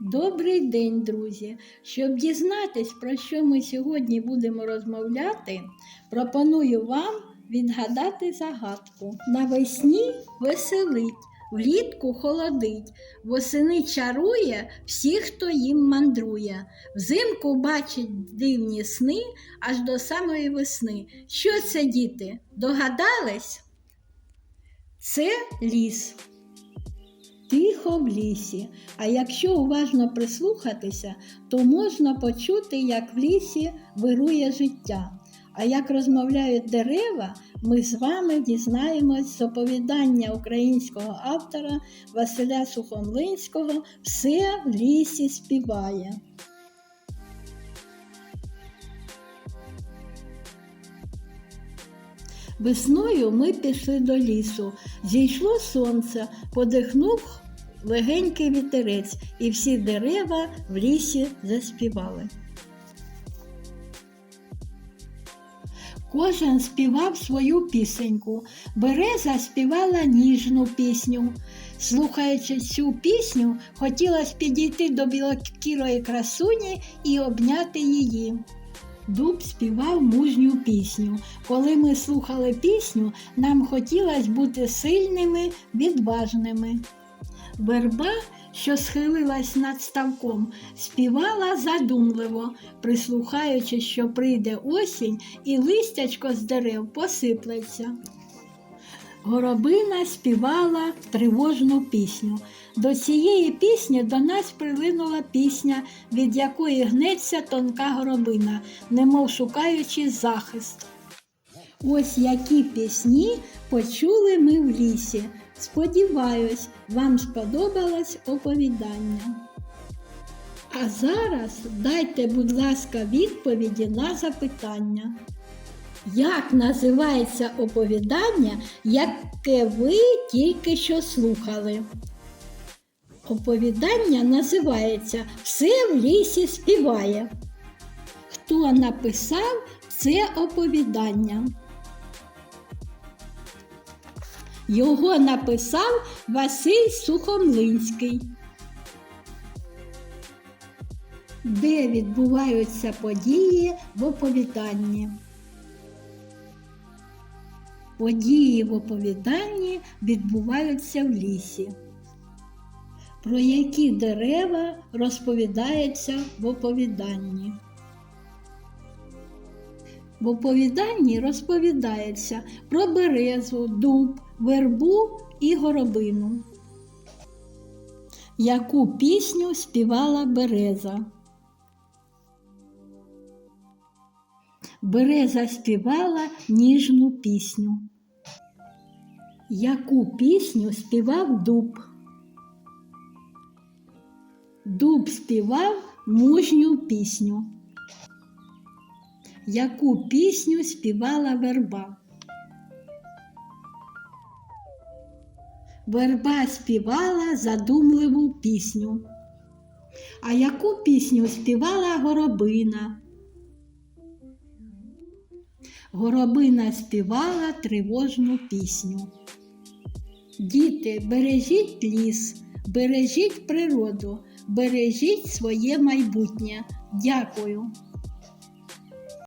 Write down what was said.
Добрий день, друзі! Щоб дізнатись, про що ми сьогодні будемо розмовляти, пропоную вам відгадати загадку. Навесні веселить, влітку холодить, восени чарує всіх, хто їм мандрує. Взимку бачить дивні сни аж до самої весни. Що це, діти? Догадались? Це ліс. Тихо в лісі, а якщо уважно прислухатися, то можна почути, як в лісі вирує життя. А як розмовляють дерева, ми з вами дізнаємось з оповідання українського автора Василя Сухомлинського Все в лісі співає. Весною ми пішли до лісу. Зійшло сонце, подихнув легенький вітерець, і всі дерева в лісі заспівали. Кожен співав свою пісеньку. Береза співала ніжну пісню. Слухаючи цю пісню, хотілося підійти до білокірої красуні і обняти її. Дуб співав мужню пісню. Коли ми слухали пісню, нам хотілося бути сильними, відважними. Верба, що схилилась над ставком, співала задумливо, прислухаючись, що прийде осінь і листячко з дерев посиплеться. Горобина співала тривожну пісню. До цієї пісні до нас прилинула пісня, від якої гнеться тонка горобина, немов шукаючи захист. Ось які пісні почули ми в лісі. Сподіваюсь, вам сподобалось оповідання. А зараз дайте, будь ласка, відповіді на запитання. Як називається оповідання, яке ви тільки що слухали? Оповідання називається Все в лісі співає. Хто написав це оповідання? Його написав Василь Сухомлинський. Де відбуваються події в оповіданні? Події в оповіданні відбуваються в лісі. Про які дерева розповідається в оповіданні? В оповіданні розповідається про березу, дуб, вербу і горобину. Яку пісню співала береза? Береза співала ніжну пісню. Яку пісню співав дуб? Дуб співав мужню пісню. Яку пісню співала верба? Верба співала задумливу пісню. А яку пісню співала горобина? Горобина співала тривожну пісню. Діти, бережіть ліс, бережіть природу, бережіть своє майбутнє. Дякую.